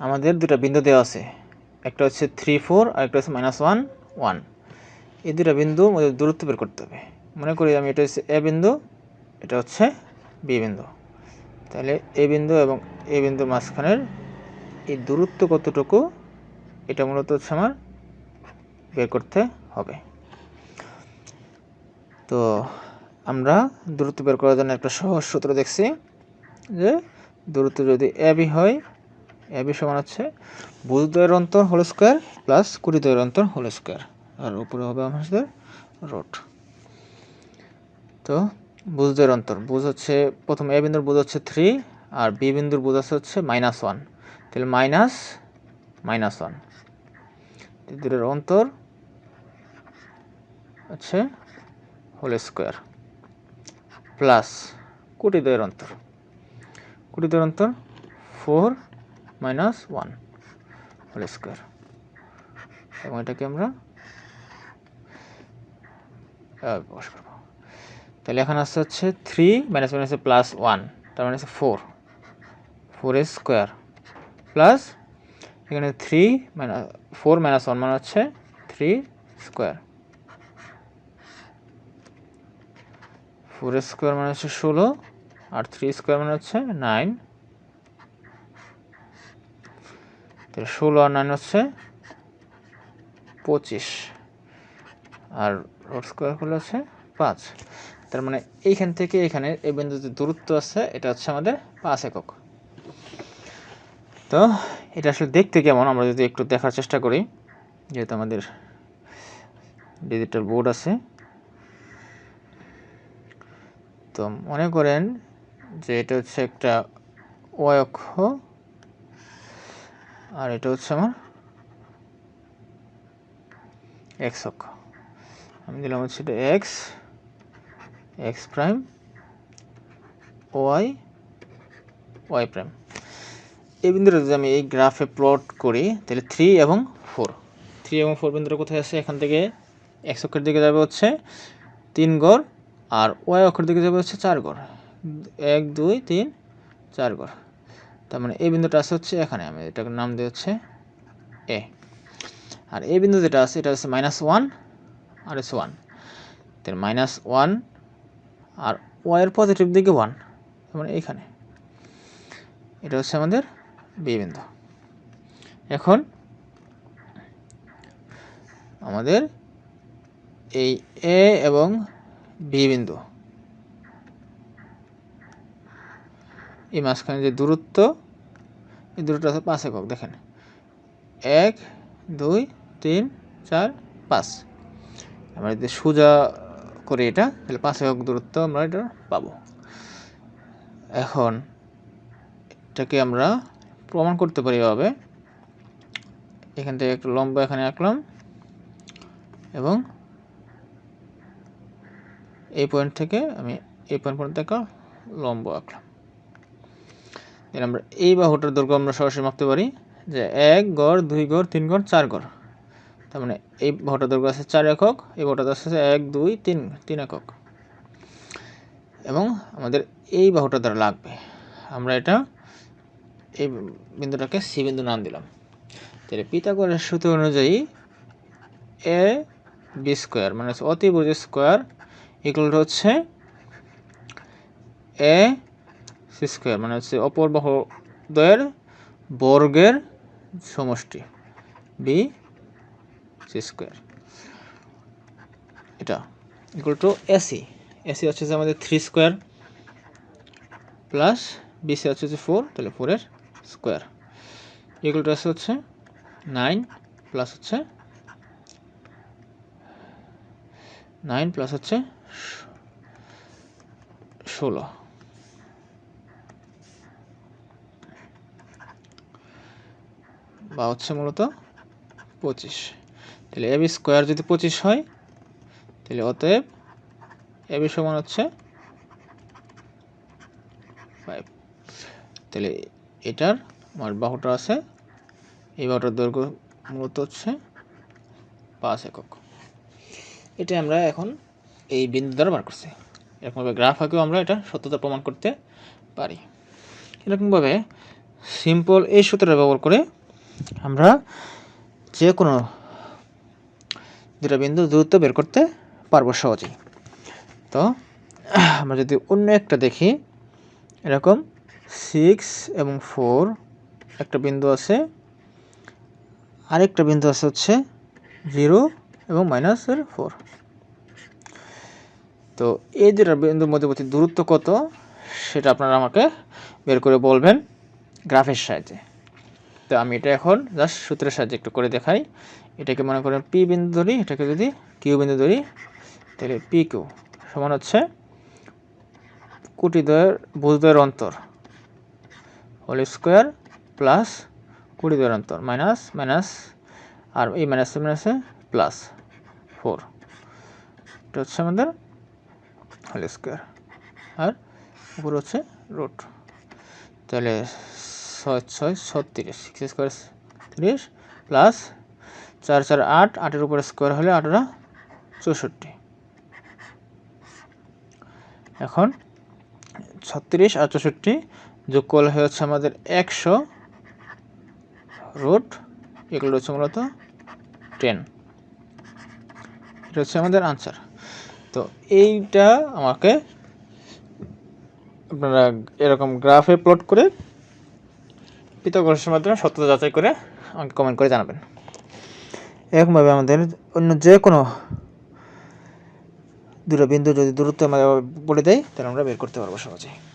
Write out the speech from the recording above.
আমাদের দুটা বিন্দু দেওয়া আছে। একটা হচ্ছে থ্রি ফোর আর একটা হচ্ছে মাইনাস ওয়ান ওয়ান এই দুটা বিন্দু আমাদের দূরত্ব বের করতে হবে। মনে করি আমি এটা হচ্ছে এ বিন্দু, এটা হচ্ছে বি বিন্দু। তাহলে এ বিন্দু এবং এ বিন্দুর মাঝখানের এই দূরত্ব কতটুকু, এটা মূলত হচ্ছে আমার বের করতে হবে। তো আমরা দূরত্ব বের করার জন্য একটা সহজ সূত্র দেখছি যে দূরত্ব যদি এবি হয় এবি সমান হচ্ছে বুধদ্বয়ের অন্তর হোল স্কোয়ার প্লাস কুড়িদ্বয়ের অন্তর হোল স্কোয়ার, আর উপরে হবে আমাদের রোড তো বুধদ্বয়ের অন্তর বুঝ হচ্ছে, প্রথম এ বিন্দুর বুঝ হচ্ছে থ্রি আর বি বিন্দুর বুঝ আছে হচ্ছে মাইনাস ওয়ান তাহলে মাইনাস মাইনাস ওয়ান দূরের অন্তর হচ্ছে হোল স্কোয়ার প্লাস কোটি দ্বয়ের অন্তর। কোটি দ্বয়ের অন্তর four minus one, whole square. এবং এটাকে আমরা প্রকাশ করব। তাহলে এখানে আসছে হচ্ছে থ্রি মাইনাস ওয়ান হচ্ছে প্লাস ওয়ান তার মানে হচ্ছে ফোর ফোর স্কোয়ার প্লাস এখানে three minus four minus one মানে হচ্ছে থ্রি স্কোয়ার ফোর স্কোয়ার মানে হচ্ছে ষোলো, আর থ্রি স্কোয়ার মানে হচ্ছে নাইন তাহলে ষোলো আর নাইন হচ্ছে পঁচিশ। আর রোড স্কোয়ার করলে হচ্ছে পাঁচ। তার মানে এইখান থেকে এখানে এই বিন্দুতে দূরত্ব আছে, এটা হচ্ছে আমাদের পাঁচ একক। তো এটা আসলে দেখতে কেমন? আমরা যদি একটু দেখার চেষ্টা করি, যেহেতু আমাদের ডিজিটাল বোর্ড আছে। তো মনে করেন যে এটা হচ্ছে একটা অক্ষ। আর এটা হচ্ছে আমার এক্স অক্ষ। আমি দিলাম হচ্ছে এটা X X prime Y Y prime এই বিন্দুটা যদি আমি এই গ্রাফে প্লট করি, তাহলে থ্রি এবং ফোর থ্রি এবং ফোর বিন্দুটা কোথায় আছে? এখান থেকে এক্স অক্ষের দিকে যাবে হচ্ছে তিন গড়, আর ওয়াই অক্ষের দিকে যাবে হচ্ছে চার গড়। এক, দুই, তিন, চার গড়। তার মানে এই বিন্দুটা আছে হচ্ছে এখানে, আমি এটাকে নাম দিয়ে হচ্ছে এ আর এই বিন্দু যেটা আছে, এটা হচ্ছে মাইনাস ওয়ান আর হচ্ছে ওয়ান তাহলে মাইনাস ওয়ান আর ওয়াইয়ের পজিটিভ দিকে ওয়ান তার মানে এইখানে। এটা হচ্ছে আমাদের বি বিন্দু। এখন আমাদের এই এ এবং বি বিন্দু। এই মাঝখানে যে দূরত্ব, এই দূরত্ব আছে পাঁচ একক, দেখেন। এক, দুই, তিন, চার, পাঁচ। আমরা যদি সোজা করি এটা, তাহলে পাঁচ একক দূরত্ব আমরা এটা পাবো। এখন এটাকে আমরা প্রমাণ করতে পারি এভাবে। এখান থেকে একটা লম্ব এখানে আঁকলাম এবং এই পয়েন্ট থেকে আমি এই পয়েন্ট পর্যন্ত একটা লম্ব আঁকলাম। এর আমরা এই বাহুটার দৈর্ঘ্য আমরা সরাসরি মাপতে পারি যে এক গড়, দুই গড়, তিন গড়, চার গড়। তার মানে এই বাহুটার দৈর্ঘ্য আছে চার একক, এই বাহুটার আছে এক, দুই, তিন তিন একক। এবং আমাদের এই বাহুটা দ্বারা লাগবে, আমরা এটা এই বিন্দুটাকে সি বিন্দু নাম দিলাম। তাহলে পিতাগরের সূত্র অনুযায়ী এ বি স্কোয়ার মানে অতিভুজ স্কোয়ার ইকুয়াল হচ্ছে এ সি স্কোয়ার মানে হচ্ছে অপর বাহুদ্বয়ের বর্গের সমষ্টি বি সি স্কোয়ার। এটা ইকুয়াল টু এসি এসি হচ্ছে যে আমাদের থ্রি স্কোয়ার প্লাস বিসি হচ্ছে যে ফোর তাহলে ফোরের স্কোয়ার ইকুয়াল টু আছে হচ্ছে নাইন প্লাস হচ্ছে নাইন প্লাস হচ্ছে ষোলো। বা হচ্ছে মূলত পঁচিশ। তাহলে এবি স্কোয়ার যদি পঁচিশ হয়, তাহলে অতএব এবি সমান হচ্ছে ফাইভ তাহলে এটার আমার বাহুটা আছে, এই বাহুটার দৈর্ঘ্য মূলত হচ্ছে পাঁচ একক। এটা আমরা এখন এই বিন্দু দ্বারা বার করছি। এরকমভাবে গ্রাফ আঁকেও আমরা এটা সত্যতা প্রমাণ করতে পারি। এরকমভাবে সিম্পল এই সূত্রটা ব্যবহার করে আমরা যে কোনো দুটা বিন্দু দূরত্ব বের করতে পারব সহজেই। তো, আমরা যদি অন্য একটা দেখি, এরকম সিক্স এবং ফোর একটা বিন্দু আছে, আরেকটা বিন্দু আছে হচ্ছে জিরো এবং মাইনাসের ফোর তো, এই দুটা বিন্দুর মধ্যবর্তী দূরত্ব কত, সেটা আপনারা আমাকে বের করে বলবেন গ্রাফের সাহায্যে। তো আমি এটা এখন জাস্ট সূত্রের সাহায্যে একটু করে দেখাই। এটাকে মনে করেন পি বিন্দু ধরি, এটাকে যদি কিউ বিন্দু ধরি, তাহলে পি কিউ সমান হচ্ছে কোটিদ্বয়ের ভুজদ্বয়ের অন্তর হোল স্কোয়ার প্লাস কোটিদ্বয়ের অন্তর মাইনাস মাইনাস আর এই মাইনাসে মাইনাসে প্লাস ফোর। এটা হচ্ছে আমাদের হোল স্কোয়ার আর উপরে হচ্ছে রুট। তাহলে ছয় ছয় ছত্রিশ সিক্স স্কোয়ার তিরিশ প্লাস চার চার আট, আটের উপরে স্কোয়ার হলে আটরা চৌষট্টি। এখন ছত্রিশ আর চৌষট্টি যোগ করলে হচ্ছে আমাদের একশো রুট এগুলো হচ্ছে মূলত টেন এটা হচ্ছে আমাদের আনসার তো এইটা আমাকে আপনারা এরকম গ্রাফে প্লট করে পিতাগরের মাধ্যমে সত্যতা যাচাই করে আমাকে কমেন্ট করে জানাবেন। এরকমভাবে আমাদের অন্য যে কোনো দূরবিন্দু বিন্দু যদি দূরত্ব আমাদের বলে দেয়, তাহলে আমরা বের করতে পারব সহজেই।